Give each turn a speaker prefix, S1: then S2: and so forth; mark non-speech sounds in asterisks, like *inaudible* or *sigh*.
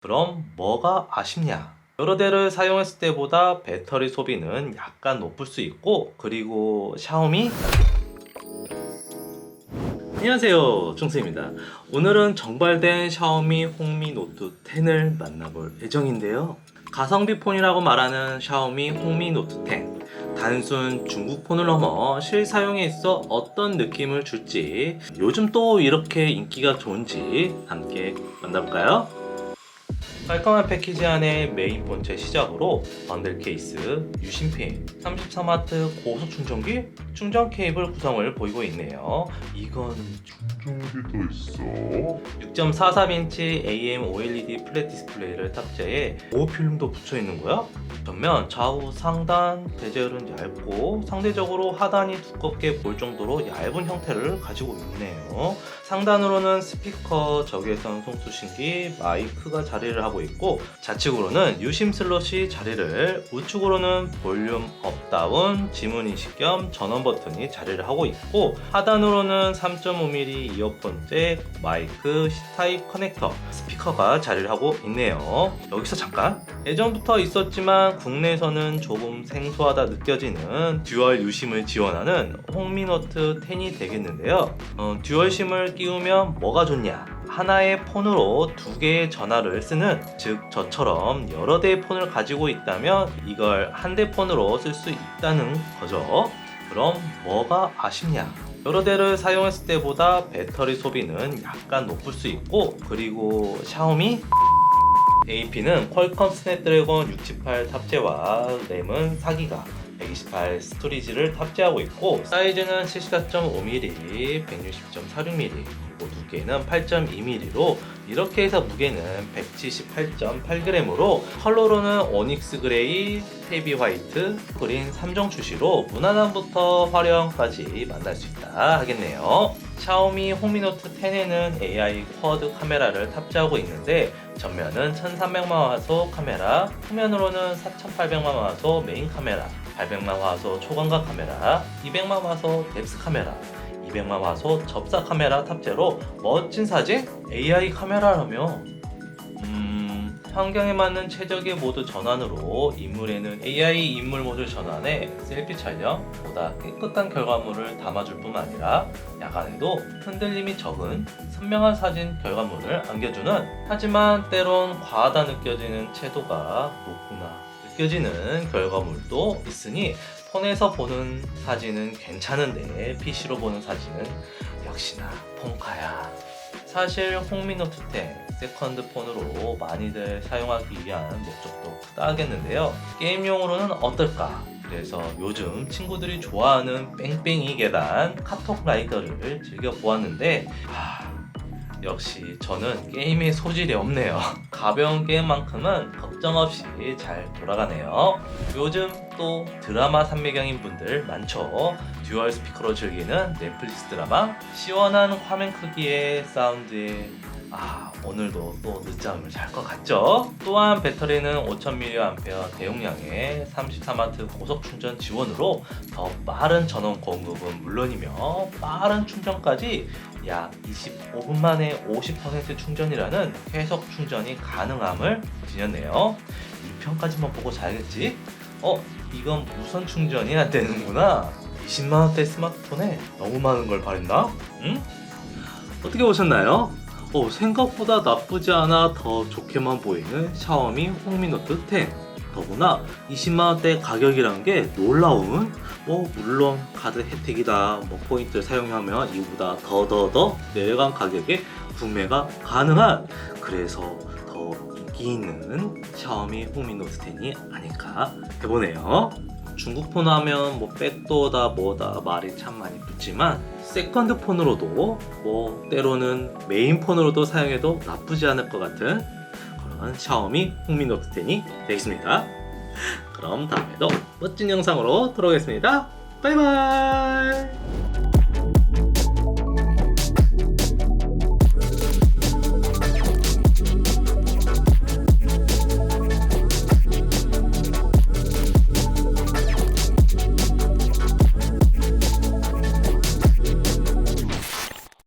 S1: 그럼 뭐가 아쉽냐? 여러 대를 사용했을 때보다 배터리 소비는 약간 높을 수 있고 그리고 샤오미 안녕하세요 총수입니다 오늘은 정발된 샤오미 홍미 노트 10을 만나볼 예정인데요 가성비 폰이라고 말하는 샤오미 홍미 노트 10 단순 중국 폰을 넘어 실사용에 있어 어떤 느낌을 줄지 요즘 또 이렇게 인기가 좋은지 함께 만나볼까요? 깔끔한 패키지 안에 메인 본체 시작으로 번들 케이스, 유심핀, 33W 고속 충전기, 충전 케이블 구성을 보이고 있네요. 이건
S2: 충전기도 있어?
S1: 6.43인치 AM OLED 플랫 디스플레이를 탑재해 보호 필름도 붙여 있는 거야? 전면, 좌우, 상단, 베젤은 얇고 상대적으로 하단이 두껍게 보일 정도로 얇은 형태를 가지고 있네요. 상단으로는 스피커, 적외선 송수신기, 마이크가 자리를 하고 있고 좌측으로는 유심 슬롯이 자리를 우측으로는 볼륨 업 다운 지문 인식 겸 전원 버튼이 자리를 하고 있고 하단으로는 3.5mm 이어폰 잭, 마이크, C타입 커넥터, 스피커가 자리를 하고 있네요. 여기서 잠깐 예전부터 있었지만 국내에서는 조금 생소하다 느껴지는 듀얼 유심을 지원하는 홍미노트 10이 되겠는데요. 어, 듀얼 심을 끼우면 뭐가 좋냐? 하나의 폰으로 두 개의 전화를 쓰는 즉 저처럼 여러 대의 폰을 가지고 있다면 이걸 한 대 폰으로 쓸 수 있다는 거죠. 그럼 뭐가 아쉽냐? 여러 대를 사용했을 때보다 배터리 소비는 약간 높을 수 있고 그리고 샤오미 AP는 퀄컴 스냅드래곤 678 탑재와 램은 4기가 128 스토리지를 탑재하고 있고 사이즈는 74.5mm, 160.46mm 그리고 두께는 8.2mm로 이렇게 해서 무게는 178.8g으로 컬러로는 오닉스 그레이, 헤비 화이트, 그린 3종 출시로 무난함부터 화려함까지 만날 수 있다 하겠네요. 샤오미 호미노트 10에는 AI 쿼드 카메라를 탑재하고 있는데 전면은 1300만 화소 카메라, 후면으로는 4800만 화소 메인 카메라, 800만 화소 초광각 카메라, 200만 화소 뎁스 카메라, 200만 화소 접사 카메라 탑재로 멋진 사진? AI 카메라라며 음, 환경에 맞는 최적의 모드 전환으로 인물에는 AI 인물 모드 전환에 셀피 촬영 보다 깨끗한 결과물을 담아줄 뿐만 아니라 야간에도 흔들림이 적은 선명한 사진 결과물을 안겨주는 하지만 때론 과하다 느껴지는 채도가 높구나 느껴지는 결과물도 있으니 폰에서 보는 사진은 괜찮은데 PC로 보는 사진은 역시나 폰카야. 사실 홍미노트 10 세컨드 폰으로 많이들 사용하기 위한 목적도 크다 하겠는데요. 게임용으로는 어떨까? 그래서 요즘 친구들이 좋아하는 뺑뺑이 계단 카톡 라이더를 즐겨 보았는데 아, 역시 저는 게임에 소질이 없네요. *laughs* 가벼운 게임만큼은 걱정 없이 잘 돌아가네요. 요즘 또 드라마 산매경인 분들 많죠. 듀얼 스피커로 즐기는 넷플릭스 드라마, 시원한 화면 크기의 사운드에 아 오늘도 또 늦잠을 잘 것 같죠? 또한 배터리는 5000mAh 대용량의 34W 고속 충전 지원으로 더 빠른 전원 공급은 물론이며 빠른 충전까지 약 25분 만에 50% 충전이라는 계속 충전이 가능함을 지녔네요. 이 편까지만 보고 자야겠지? 어, 이건 무선 충전이 안 되는구나. 20만원대 스마트폰에 너무 많은 걸 바랬나? 응? 어떻게 보셨나요? 어, 생각보다 나쁘지 않아 더 좋게만 보이는 샤오미 홍미노트 10. 더구나 20만원대 가격이란 게 놀라운 뭐 물론 카드 혜택이다 뭐 포인트 사용하면 이보다 더 더 더 내려간 가격에 구매가 가능한 그래서 더 인기 있는 샤오미 홍미노트 10이 아닐까 해보네요 중국 폰 하면 뭐 백도어다 뭐다 말이 참 많이 붙지만 세컨드 폰으로도 뭐 때로는 메인 폰으로도 사용해도 나쁘지 않을 것 같은 그런 샤오미 홍미 노트 10이 되겠습니다. 그럼 다음에도 멋진 영상으로 돌아오겠습니다. 바이바이.